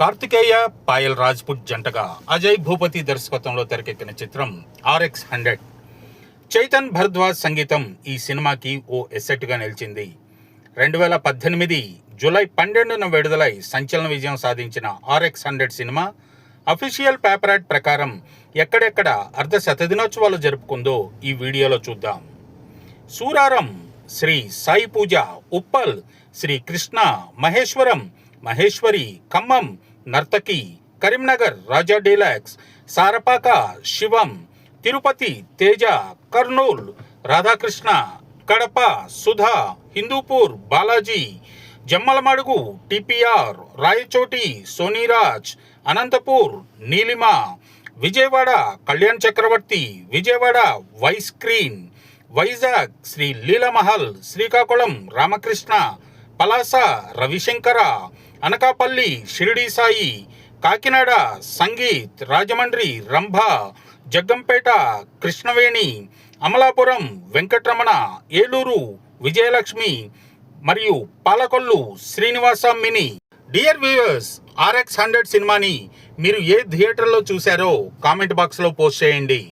కార్తికేయ పాయల్ రాజ్పుట్ జంటగా అజయ్ భూపతి దర్శకత్వంలో తెరకెక్కిన చిత్రం ఆర్ఎక్స్ హండ్రెడ్. చైతన్ భరద్వాజ్ సంగీతం ఈ సినిమాకి ఓ ఎసెట్గా నిలిచింది. రెండు వేల పద్దెనిమిది జూలై పన్నెండున విడుదలై సంచలన విజయం సాధించిన ఆర్ఎక్స్ హండ్రెడ్ సినిమా అఫీషియల్ పేపరాట్ ప్రకారం ఎక్కడెక్కడ అర్ధ శతదినోత్సవాలు జరుపుకుందో ఈ వీడియోలో చూద్దాం. Suraram Sri Sai Pooja Uppal Sri Krishna Maheshwaram Maheshwari Khammam Nartaki Karimnagar Raja deluxe Sarapaka Sivam Tirupati Teja Kurnool Radhakrishna Kadapa Sudha Hindupur Balaji Jammalamadugu TPR Rayachoti Soniraj Anantapur Neelima Vijayawada Kalyan Chakravarthi Vijayawada Y screen Vizag Sri Leelamahal Srikakulam Ramakrishna Palasa Ravishankara Anakapalli Shirdi Sai Kakinada Sangeet Rajahmundry Rambha Jaggampeta Krishnaveni Amalapuram Venkataramana Eluru Vijayalakshmi మరియు Palakollu Srinivasa mini dear viewers RX hundred సినిమాని మీరు ఏ థియేటర్లో చూశారో comment బాక్స్లో post చేయండి.